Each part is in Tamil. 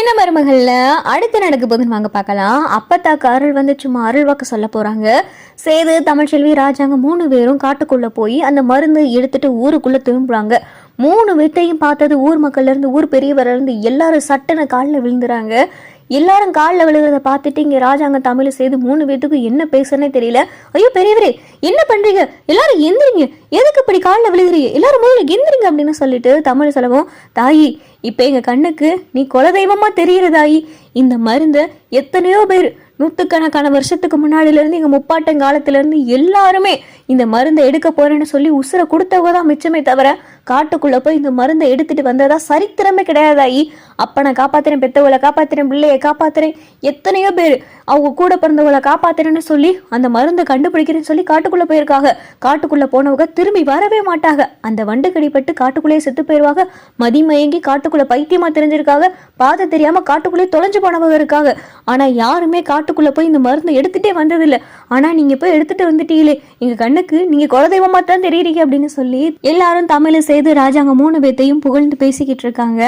சின்ன மருமகளில் அடுத்து நடக்க போதுன்னு வாங்க பார்க்கலாம். அப்பத்தாக்கு அருள் வந்து சும்மா அருள் வாக்கு சொல்ல போகிறாங்க சேது தமிழ்ச்செல்வி ராஜாங்க மூணு பேரும் காட்டுக்குள்ளே போய் அந்த மருந்து எடுத்துட்டு ஊருக்குள்ளே திரும்புறாங்க. மூணு வீட்டையும் பார்த்தது ஊர் மக்கள்லேருந்து ஊர் பெரியவர்ல இருந்து எல்லாரும் சட்டனை காலில் விழுந்துறாங்க. எல்லாரும் காலில் விழுகிறத பார்த்துட்டு இங்கே ராஜாங்க தமிழ் செய்து மூணு பேத்துக்கும் என்ன பேசுறனே தெரியல. ஐயோ பெரியவரே என்ன பண்றீங்க? எல்லாரும் எந்திரிங்க. எதுக்கு இப்படி காலில் விழுகிறீங்க? எல்லாரும் முதல்ல எந்திரிங்க அப்படின்னு சொல்லிட்டு தமிழ் செலவும் தாயி இப்போ எங்கள் கண்ணுக்கு நீ குலதெய்வமாக தெரியுற தாயி. இந்த மருந்தை எத்தனையோ பேர் நூற்றுக்கணக்கான வருஷத்துக்கு முன்னாடியிலேருந்து எங்கள் முப்பாட்டன் காலத்துலேருந்து எல்லாருமே இந்த மருந்தை எடுக்க போகிறேன்னு சொல்லி உசுரை கொடுத்தவங்க தான் மிச்சமே தவிர காட்டுக்குள்ளே போய் இந்த மருந்தை எடுத்துட்டு வந்ததா சரித்திரமே கிடையாதாயி நான் காப்பாத்துறேன் பெத்தவளை காப்பாத்துறேன் பிள்ளையை காப்பாத்துறேன். எத்தனையோ பேர் அவங்க கூட பிறந்தவளை காப்பாத்துறேன்னு சொல்லி அந்த மருந்தை கண்டுபிடிக்கிறேன்னு சொல்லி காட்டு காட்டுக்குள்ளே போயிருக்காங்க காட்டுக்குள்ளே போனவங்க திரும்பி வரவே மாட்டாங்க அந்த வண்டு கடிப்பட்டு காட்டுக்குள்ளேயே செத்து போயிருவாங்க மதிமயங்கி காட்டுக்குள்ளே பைத்தியமா தெரிஞ்சிருக்காங்க பாதை தெரியாம காட்டுக்குள்ளே தொலைஞ்சு போனவங்க இருக்காங்க ஆனா யாருமே காட்டுக்குள்ள போய் இந்த மருந்து எடுத்துட்டே வந்ததில்ல. ஆனா நீங்க போய் எடுத்துட்டு வந்துட்டீங்களே. எங்க கண்ணுக்கு நீங்க குலதெய்வமா தான் தெரியுறீங்க அப்படின்னு சொல்லி எல்லாரும் தமிழை செய்து ராஜாங்க மூணு பேத்தையும் புகழ்ந்து பேசிக்கிட்டு இருக்காங்க.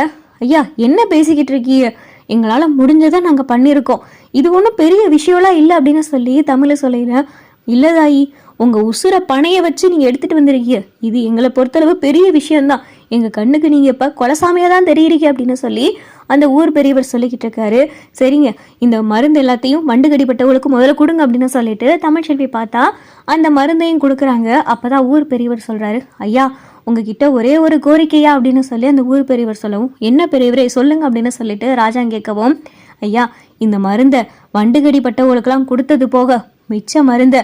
ஐயா என்ன பேசிக்கிட்டு இருக்கீங்க? எங்களால முடிஞ்சதை நாங்கள் பண்ணியிருக்கோம். இது ஒன்றும் பெரிய விஷயம்லாம் இல்லை அப்படின்னு சொல்லி தமிழை சொல்லிடுறேன் இல்லதாயி உங்கள் உசுரை பணையை வச்சு நீங்கள் எடுத்துகிட்டு வந்துருக்கீங்க. இது எங்களை பொறுத்தளவு பெரிய விஷயம்தான். எங்கள் கண்ணுக்கு நீங்கள் இப்போ கொலசாமியாக தான் தெரியுறீங்க அப்படின்னு சொல்லி அந்த ஊர் பெரியவர் சொல்லிக்கிட்டு இருக்காரு. சரிங்க இந்த மருந்து எல்லாத்தையும் வண்டு கடிப்பட்டவங்களுக்கு முதல்ல கொடுங்க அப்படின்னு சொல்லிட்டு தமிழ்ச்செல்வி பார்த்தா அந்த மருந்தையும் கொடுக்குறாங்க. அப்போ தான் ஊர் பெரியவர் சொல்கிறாரு ஐயா உங்ககிட்ட ஒரே ஒரு கோரிக்கையா? அப்படின்னு சொல்லி அந்த ஊர் பெரியவர் சொல்லவும் என்ன பெரியவரே சொல்லுங்க அப்படின்னு சொல்லிட்டு ராஜா கேட்கவும் ஐயா இந்த மருந்தை வண்டுகடிப்பட்டவங்களுக்கெல்லாம் கொடுத்தது போக மிச்ச மருந்தை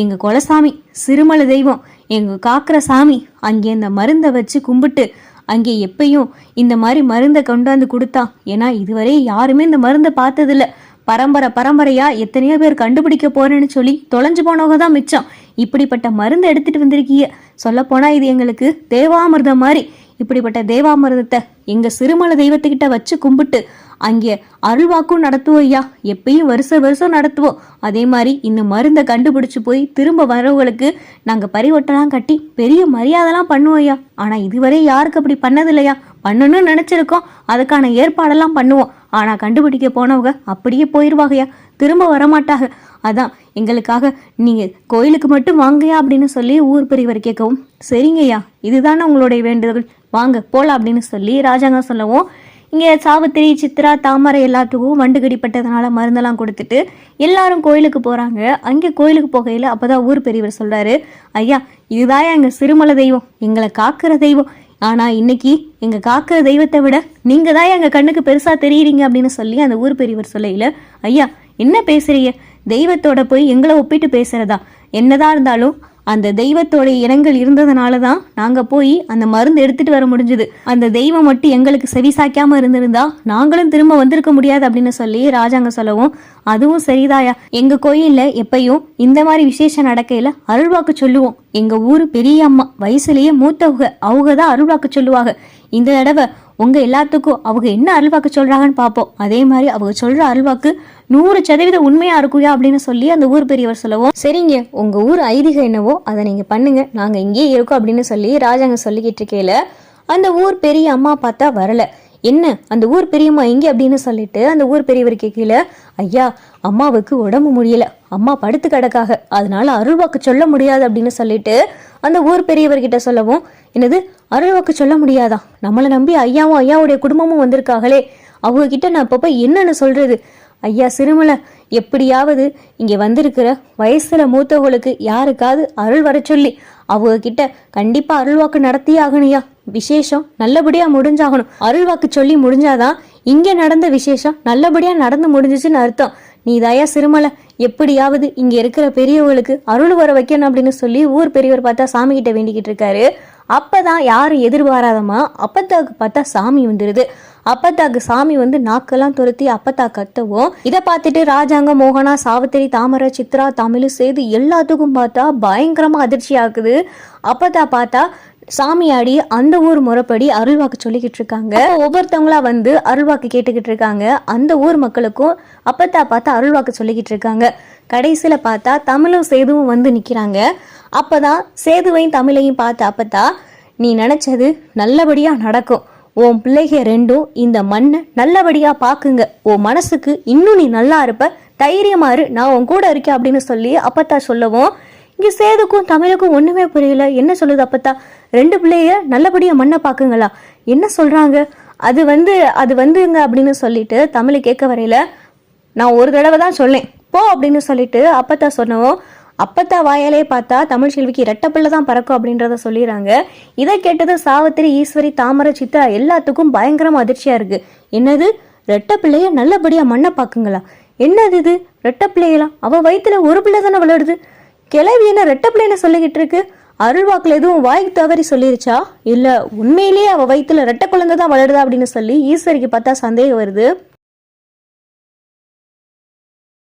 எங்கள் குலசாமி சிறுமலை தெய்வம் எங்கள் காக்கிற சாமி அங்கே இந்த மருந்தை வச்சு கும்பிட்டு அங்கே எப்பயும் இந்த மாதிரி மருந்தை கொண்டாந்து கொடுத்தா. ஏன்னா இதுவரை யாருமே இந்த மருந்தை பார்த்ததில்ல. பரம்பரை பரம்பரையா எத்தனையோ பேர் கண்டுபிடிக்க போறேன்னு சொல்லி தொலைஞ்சு போனவங்க தான் மிச்சம். இப்படிப்பட்ட மருந்து எடுத்துட்டு வந்திருக்கீங்க. சொல்ல போனா இது எங்களுக்கு தேவாமிர்தம் மாதிரி. இப்படிப்பட்ட தேவாமிரதத்தை எங்க சிறுமலை தெய்வத்துக்கிட்ட வச்சு கும்பிட்டு அங்கே அருள்வாக்கும் நடத்துவோம் ஐயா. எப்பயும் வருஷ வருஷம் நடத்துவோம். அதே மாதிரி இந்த மருந்தை கண்டுபிடிச்சு போய் திரும்ப வரவங்களுக்கு நாங்கள் பரிவட்டெல்லாம் கட்டி பெரிய மரியாதைலாம் பண்ணுவோம் ஐயா. ஆனால் இதுவரை யாருக்கு அப்படி பண்ணதில்லையா? பண்ணணும்னு நினச்சிருக்கோம். அதுக்கான ஏற்பாடெல்லாம் பண்ணுவோம். ஆனால் கண்டுபிடிக்க போனவங்க அப்படியே போயிடுவாங்கய்யா திரும்ப வரமாட்டாங்க. அதான் எங்களுக்காக நீங்கள் கோயிலுக்கு மட்டும் வாங்கயா அப்படின்னு சொல்லி ஊர் பெரியவர் கேட்கவும் சரிங்கய்யா இதுதானே உங்களுடைய வேண்டுதல் வாங்க போகலாம் அப்படின்னு சொல்லி ராஜாங்க சொல்லவும் இங்கே சாவித்திரி சித்ரா தாமரை எல்லாத்துக்கும் வண்டு கடிப்பட்டதுனால மருந்தெல்லாம் கொடுத்துட்டு எல்லாரும் கோயிலுக்கு போகிறாங்க அங்கே கோயிலுக்கு போகையில் அப்போ தான் ஊர் பெரியவர் சொல்கிறாரு ஐயா இதுதான் எங்கள் சிறுமலை தெய்வம். எங்களை காக்கிற தெய்வம். ஆனால் இன்னைக்கு எங்கள் காக்கிற தெய்வத்தை விட நீங்கள் தான் எங்கள் கண்ணுக்கு பெருசாக தெரியுறீங்க அப்படின்னு சொல்லி அந்த ஊர் பெரியவர் சொல்லையில் ஐயா என்ன பேசுகிறீங்க தெய்வத்தோட போய் எங்களை ஒப்பிட்டு பேசுறதா? என்னதான் இருந்தாலும் அந்த தெய்வத்தோட இனங்கள் இருந்ததுனால தான் நாங்கள் போய் அந்த மருந்து எடுத்துகிட்டு வர முடிஞ்சுது. அந்த தெய்வம் மட்டும் எங்களுக்கு செவிசாய்க்காம இருந்திருந்தா நாங்களும் திரும்ப வந்திருக்க முடியாது அப்படின்னு சொல்லி ராஜாங்க சொல்லவும் அதுவும் சரிதாயா? எங்கள் கோயிலில் எப்பயும் இந்த மாதிரி விசேஷம் நடக்கையில் அருள்வாக்கு சொல்லுவோம். எங்கள் ஊர் பெரிய அம்மா வயசுலேயே மூத்தவங்க அவங்க தான் அருள்வாக்கு சொல்லுவாங்க. இந்த தடவை உங்க எல்லாத்துக்கும் அவங்க என்ன அருள்வாக்கு சொல்றாங்கன்னு பார்ப்போம். அதே மாதிரி அவங்க சொல்ற அருள்வாக்கு நூறு சதவீதம் உண்மையா இருக்குயா அப்படின்னு சொல்லி அந்த ஊர் பெரியவர் சொல்லவும். சரிங்க உங்க ஊர் ஐதீகம் என்னவோ அதை நீங்க பண்ணுங்க. நாங்க இங்கேயே இருக்கோம் அப்படின்னு சொல்லி ராஜாங்க சொல்லிக்கிட்டு இருக்கையில அந்த ஊர் பெரிய அம்மா பார்த்தா வரல. என்ன அந்த ஊர் பெரியம்மா எங்கே அப்படின்னு சொல்லிட்டு அந்த ஊர் பெரியவர் கேட்கல ஐயா அம்மாவுக்கு உடம்பு முடியல. அம்மா படுத்து கிடக்காக. அதனால அருள்வாக்கு சொல்ல முடியாது அப்படின்னு சொல்லிட்டு அந்த ஊர் பெரியவர்கிட்ட சொல்லவும் என்னது அருள்வாக்கு சொல்ல முடியாதா? நம்மளை நம்பி ஐயாவும் ஐயாவுடைய குடும்பமும் வந்திருக்காங்களே அவங்க கிட்ட நான் அப்பப்போ என்னன்னு சொல்றது? ஐயா சிறுமலை எப்படியாவது இங்கே வந்திருக்கிற வயசுல மூத்தவங்களுக்கு யாருக்காவது அருள் வர சொல்லி அவங்க கிட்ட கண்டிப்பா அருள்வாக்கு நடத்தியே ஆகணுயா விசேஷம் நல்லபடியா முடிஞ்சாகணும். அருள்வாக்கு சொல்லி முடிஞ்சாதான் இங்க நடந்த விசேஷம் நல்லபடியா நடந்து முடிஞ்சிச்சுன்னு அர்த்தம். நீ தயா சிறுமலை எப்படியாவது இங்க இருக்கிற பெரியவங்களுக்கு அருள் வர வைக்கணும் அப்படின்னு சொல்லி ஊர் பெரியவர் பார்த்தா சாமி கிட்ட வேண்டிக்கிட்டு இருக்காரு. அப்பதான் யாரும் எதிர்பாராதமா? அப்பத்தாக்கு பார்த்தா சாமி வந்துடுது அப்பத்தாக்கு சாமி வந்து நாக்கெல்லாம் துரத்தி அப்பத்தா கத்தவும் இதை பார்த்துட்டு ராஜாங்க மோகனா சாவித்திரி தாமரை சித்ரா தமிழ் சேது எல்லாத்துக்கும் பார்த்தா பயங்கரமாக அதிர்ச்சி ஆகுது அப்பத்தா பார்த்தா சாமியாடி அந்த ஊர் முறைப்படி அருள்வாக்கு சொல்லிக்கிட்டு இருக்காங்க. ஒவ்வொருத்தவங்களா வந்து அருள்வாக்கு கேட்டுக்கிட்டு இருக்காங்க. அந்த ஊர் மக்களுக்கும் அப்பத்தா பார்த்தா அருள்வாக்கு சொல்லிக்கிட்டு இருக்காங்க. கடைசியில் பார்த்தா தமிழும் சேதுவும் வந்து நிற்கிறாங்க அப்போ தான் சேதுவையும் தமிழையும் பார்த்த அப்பத்தா நீ நினச்சது நல்லபடியாக நடக்கும். உன் பிள்ளைக ரெண்டும் இந்த மண்ணை நல்லபடியாக பார்க்குங்க உன் மனசுக்கு இன்னும் நீ நல்லா இருப்ப. தைரியமாறு இரு. நான் உன் கூட இருக்கேன் அப்படின்னு சொல்லி அப்பத்தா சொல்லவும் இங்கே சேதுக்கும் தமிழுக்கும் ஒன்றுமே புரியல. என்ன சொல்லுது அப்பத்தா? ரெண்டு பிள்ளைய நல்லபடியாக மண்ணை பார்க்குங்களா? என்ன சொல்கிறாங்க அது வந்து அது வந்துங்க அப்படின்னு சொல்லிட்டு தமிழ் கேட்க வரையில நான் ஒரு தடவை தான் சொல்லேன் போ அப்படின்னு சொல்லிட்டு அப்பத்தா சொன்னவும் அப்பத்தா வாயாலே பார்த்தா தமிழ் செல்விக்கு ரெட்டப்பிள்ளை தான் பறக்கும் அப்படின்றத சொல்லிடுறாங்க. இதை கேட்டது சாவித்திரி ஈஸ்வரி தாமரை சித்ரா எல்லாத்துக்கும் பயங்கரமாக அதிர்ச்சியாக இருக்கு. என்னது? ரெட்டப்பிள்ளைய நல்லபடியாக மண்ணை பார்க்குங்களா? என்னது இது? ரெட்ட பிள்ளையெல்லாம் அவள் வயிற்றுல ஒரு பிள்ளை தானே வளருது. கிளவி என்ன ரெட்டப்பிள்ளைன்னு சொல்லிக்கிட்டு இருக்கு? அருள்வாக்கில் எதுவும் வாய்க்கு தவறி சொல்லிருச்சா? இல்லை உண்மையிலேயே அவள் வயிற்றுல ரெட்டை குழந்தை தான் வளருதா அப்படின்னு சொல்லி ஈஸ்வரிக்கு பார்த்தா சந்தேகம் வருது.